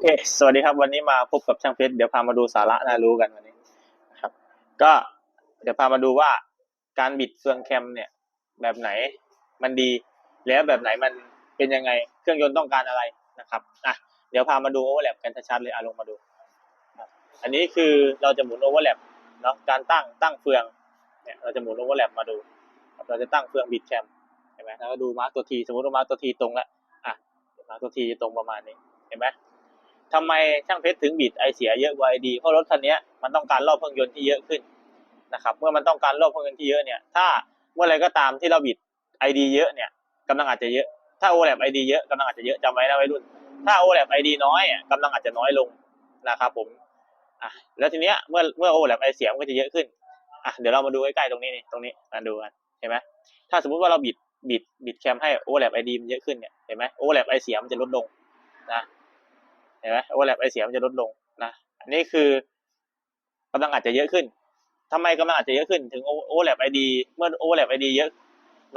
เค สวัสดีครับ วันนี้มาพบกับช่างเพชร เดี๋ยวพามาดูสาระน่ารู้กันวันนี้นะครับ ก็เดี๋ยวพามาดูว่าการบิดเฟืองแคมเนี่ย แบบไหนมันดี แล้วแบบไหนมันเป็นยังไง เครื่องยนต์ต้องการอะไรนะครับ อะ เดี๋ยวพามาดูโอเวอร์แลปกันชัดๆเลยอะลงมาดู อันนี้คือเราจะหมุนโอเวอร์แลปเนาะ การตั้งตั้งเฟือง เนี่ย เราจะหมุนโอเวอร์แลปมาดู เราจะตั้งเฟืองบิดแคมเห็นไหมแล้วก็ดูมาร์กตัวที สมมติว่ามาร์กตัวทีตรงแล้ว อะ มาร์กตัวทีตรงประมาณนี้ เห็นไหม ทำไมช่างเพชรถึงบิดไอเสียเยอะกว่าไอดีเพราะรถคันนี้มันต้องการรอบเครื่องยนต์ที่เยอะขึ้นนะครับเมื่อมันต้องการรอบเครื่องยนต์ที่เยอะเนี่ยถ้าเมื่อไรก็ตามที่เราบิดไอดีเยอะเนี่ยกำลังอาจจะเยอะถ้าโอแลบไอดีเยอะกำลังอาจจะเยอะจำไว้นะวัยรุ่น ถ้าโอแลบไอดีน้อยกำลังอาจจะน้อยลงนะครับผมอะแล้วทีเนี้ยเมื่อเมื่อโอแลบไอเสียมันก็จะเยอะขึ้นอะเดี๋ยวเรามาดูใกล้ๆตรงนี้นี่ตรงนี้มาดูกันเห็นไหมถ้าสมมุติว่าเราบิดบิดบิดแคมให้โอแลบไอดีมันเยอะขึ้นเนี่ยเห็นไหมโอแลบไอเสียมันจะลดลงนะ เห็นไหมโอเวอร์แลปไอเสียมันจะลดลงนะอันนี้คือกำลังอาจจะเยอะขึ้นทำไมกำลังอาจจะเยอะขึ้น ถึงโอเวอร์แลปไอดีเมื่อโอเวอร์แลปไอดีเยอะ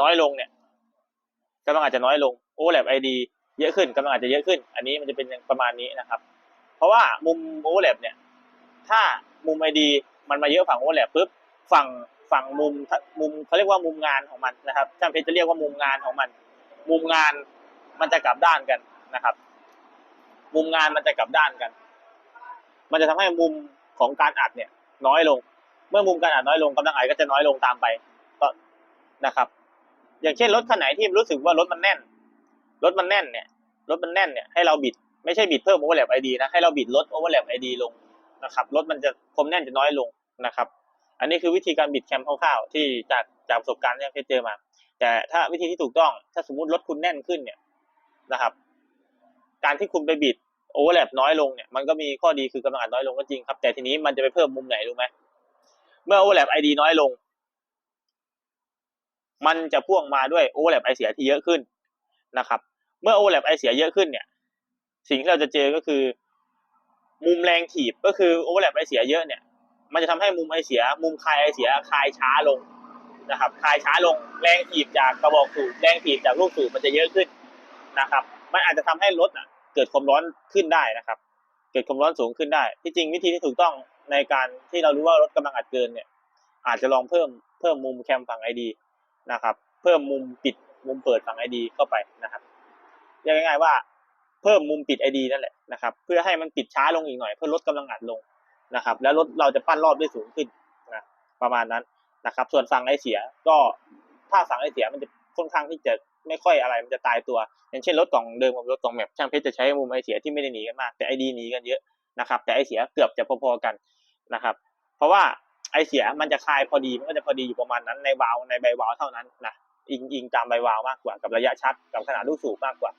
น้อยลงเนี่ยกำลังอาจจะน้อยลงโอเวอร์แลปไอดีเยอะขึ้นกำลังอาจจะเยอะขึ้น อันนี้มันจะเป็นประมาณนี้นะครับ เพราะว่ามุมโอเวอร์แลปเนี่ย ถ้ามุมไอดีมันมาเยอะฝั่งโอเวอร์แลปปุ๊บฝั่งฝั่งมุมมุมเขาเรียกว่ามุมงานของมันนะครับช่างเพชรจะเรียกว่ามุมงานของมัน มุมงานมันจะกลับด้านกันนะครับ มุมงานมันจะกลับด้านกัน มันจะทำให้มุมของการอัดเนี่ย น้อยลง เมื่อมุมการอัดน้อยลงกำลังอัดก็จะน้อยลงตามไปก็นะครับ อย่างเช่นรถคันไหนที่รู้สึกว่ารถมันแน่น รถมันแน่นเนี่ย รถมันแน่นเนี่ยให้เราบิดไม่ใช่บิดเพิ่มโอเวอร์แลปไอดีนะให้เราบิดลดโอเวอร์แลปไอดีลงนะครับรถมันจะความแน่นจะน้อยลงนะครับ อันนี้คือวิธีการบิดแคมคร่าวๆที่จากจากประสบการณ์ที่เคยเจอมา แต่ถ้าวิธีที่ถูกต้องถ้าสมมุติรถคุณแน่นขึ้นเนี่ยนะครับ การที่คุณไปบิดโอเวอร์แลปน้อยลงเนี่ยมันก็มีข้อดีคือกำลังอัดน้อยลงก็จริงครับ แต่ทีนี้มันจะไปเพิ่มมุมไหนรู้ไหมเมื่อโอเวอร์แลปไอดีน้อยลง มันจะพ่วงมาด้วยโอเวอร์แลปไอเสียที่เยอะขึ้นนะครับ เมื่อโอเวอร์แลปไอเสียเยอะขึ้นเนี่ย สิ่งที่เราจะเจอก็คือ มุมแรงถีบก็คือโอเวอร์แลปไอเสียเยอะเนี่ย มันจะทำให้มุมไอเสีย มุมคลายไอเสียคลายช้าลงนะครับคลายช้าลงแรงถีบจากกระบอกสูบแรงถีบจากลูกสูบมันจะเยอะขึ้นนะครับ มันอาจจะทำให้รถอะ เกิดความร้อนขึ้นได้นะครับ เกิดความร้อนสูงขึ้นได้ ที่จริงวิธีที่ถูกต้องในการที่เรารู้ว่ารถกำลังอัดเกินเนี่ย อาจจะลองเพิ่มเพิ่มมุมแคมฝั่งไอดีนะครับ เพิ่มมุมปิดมุมเปิดฝั่งไอดีเข้าไปนะครับเรียกง่ายๆว่าเพิ่มมุมปิดไอดีนั่นแหละนะครับ เพื่อให้มันปิดช้าลงอีกหน่อยเพื่อลดกำลังอัดลงนะครับ แล้วรถเราจะปั้นรอบได้สูงขึ้นนะประมาณนั้นนะครับ ส่วนฝั่งไอเสียก็ถ้าฝั่งไอเสียมันจะ ค่อนข้างที่จะไม่ค่อยอะไรมันจะตายตัว อย่างเช่นรถกล่องเดิมกับรถกล่องแมปช่างเพชรจะใช้มุมไอเสียที่ไม่ได้หนีกันมากแต่ไอดีหนีกันเยอะนะครับ แต่ไอเสียเกือบจะพอๆกันนะครับ เพราะว่าไอเสียมันจะคลายพอดีมันก็จะพอดีอยู่ประมาณนั้นในวาลในใบวาลเท่านั้นนะอิงอิงตามใบวาลมากกว่ากับระยะชัดกับขนาดลูกสูบมากกว่า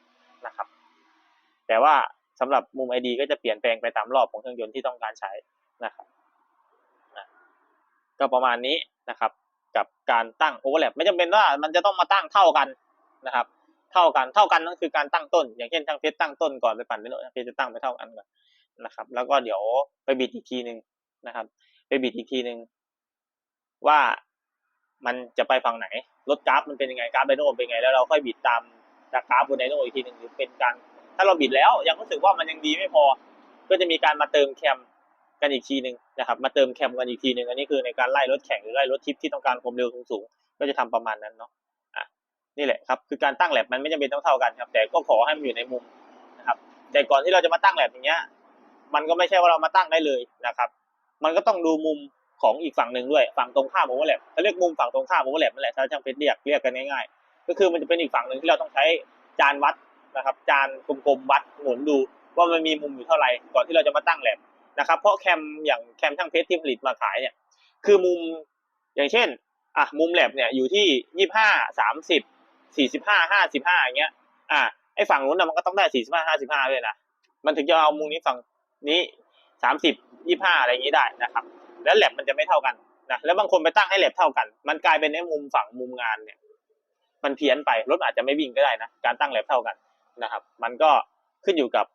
นะครับ แต่ว่าสำหรับมุมไอดีก็จะเปลี่ยนแปลงไปตามรอบของเครื่องยนต์ที่ต้องการใช้นะครับนะก็ประมาณนี้นะครับ การตั้งโอเวอร์แลปไม่จำเป็นว่ามันจะต้องมาตั้งเท่ากันนะครับ เท่ากันเท่ากันนั่นคือการตั้งต้น อย่างเช่นช่างเพชรตั้งต้นก่อนไปปั่นไปโน่นช่างเพชรจะตั้งไปเท่ากันก่อนนะครับ แล้วก็เดี๋ยวไปบิดอีกทีหนึ่งนะครับ ไปบิดอีกทีหนึ่งว่ามันจะไปฝั่งไหนรถกราฟมันเป็นยังไงกราฟไดโนเป็นยังไงแล้วเราค่อยบิดตามจากกราฟบนไดโนอีกทีหนึ่งหรือเป็นการ ถ้าเราบิดแล้วยังรู้สึกว่ามันยังดีไม่พอ ก็จะมีการมาเติมแคม กันอีกทีหนึ่งนะครับ มาเติมแคมกันอีกทีหนึ่งอันนี้คือในการไล่รถแข่งหรือไล่รถทิปที่ต้องการความเร็วสูงๆก็จะทำประมาณนั้นเนาะอะนี่แหละครับคือการตั้งแลบมันไม่จำเป็นต้องเท่ากันครับ แต่ก็ขอให้มันอยู่ในมุมนะครับ แต่ก่อนที่เราจะมาตั้งแลบอย่างเงี้ย มันก็ไม่ใช่ว่าเรามาตั้งได้เลยนะครับ มันก็ต้องดูมุมของอีกฝั่งหนึ่งด้วยฝั่งตรงข้ามโอเวอร์แลปเขาเรียกมุมฝั่งตรงข้ามโอเวอร์แลปนั่นแหละถ้าช่างเพชรเรียกเรียกกันง่ายๆ ก็คือมันจะเป็นอีกฝั่งหนึ่งที่เราต้องใช้จานวัดนะครับ จานกลมๆวัดหมุนดูว่ามันมีมุมอยู่เท่าไหร่ก่อนที่เราจะมาตั้งแลบ นะครับ เพราะแคมอย่างแคมช่างเพชรที่ผลิตมาขายเนี่ย คือมุมอย่างเช่นอะมุมแลบเนี่ยอยู่ที่ยี่ห้าสามสิบสี่สิบห้าห้าสิบห้าอย่างเงี้ย อ่าไอ้ฝั่งนู้นนะมันก็ต้องได้สี่สิบห้าห้าสิบห้าด้วยนะมันถึงจะเอามุมนี้ฝั่งนี้สามสิบยี่ห้าอะไรอย่างงี้ได้นะครับ แล้วแลบมันจะไม่เท่ากันนะแล้วบางคนไปตั้งให้แลบเท่ากัน มันกลายเป็นไอ้มุมฝั่งมุมงานเนี่ย มันเพี้ยนไปรถอาจจะไม่วิ่งก็ได้นะการตั้งแลบเท่ากันนะครับ มันก็ขึ้นอยู่กับ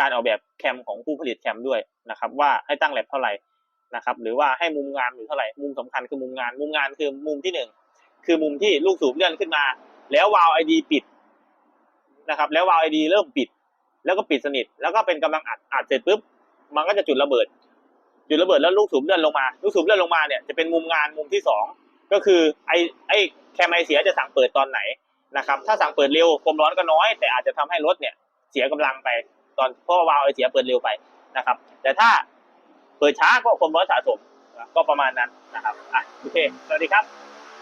การออกแบบแคมของผู้ผลิตแคมด้วยนะครับว่าให้ตั้งแลบเท่าไหร่นะครับหรือว่าให้มุมงานอยู่เท่าไหร่มุมสำคัญคือมุมงาน มุมงานคือมุมที่หนึ่งคือมุมที่ลูกสูบเลื่อนขึ้นมา แล้ววาล์วไอดีปิดนะครับแล้ววาล์วไอดีเริ่มปิด แล้วก็ปิดสนิท แล้วก็เป็นกำลังอัดอัดเสร็จปุ๊บมันก็จะจุดระเบิด จุดระเบิดแล้วลูกสูบเลื่อนลงมา ลูกสูบเลื่อนลงมาเนี่ยจะเป็นมุมงานมุมที่สองก็คือไอไอแคมไอเสียจะสั่งเปิดตอนไหนนะครับถ้าสั่งเปิดเร็วความร้อนก็น้อย แต่อาจจะทำให้รถเนี่ยเสียกำลังไป ตอนเพราะว่าวาล์วไอเสียเปิดเร็วไปนะครับ แต่ถ้าเปิดช้าก็ความร้อนสะสมก็ประมาณนั้นนะครับอะโอเคสวัสดีครับ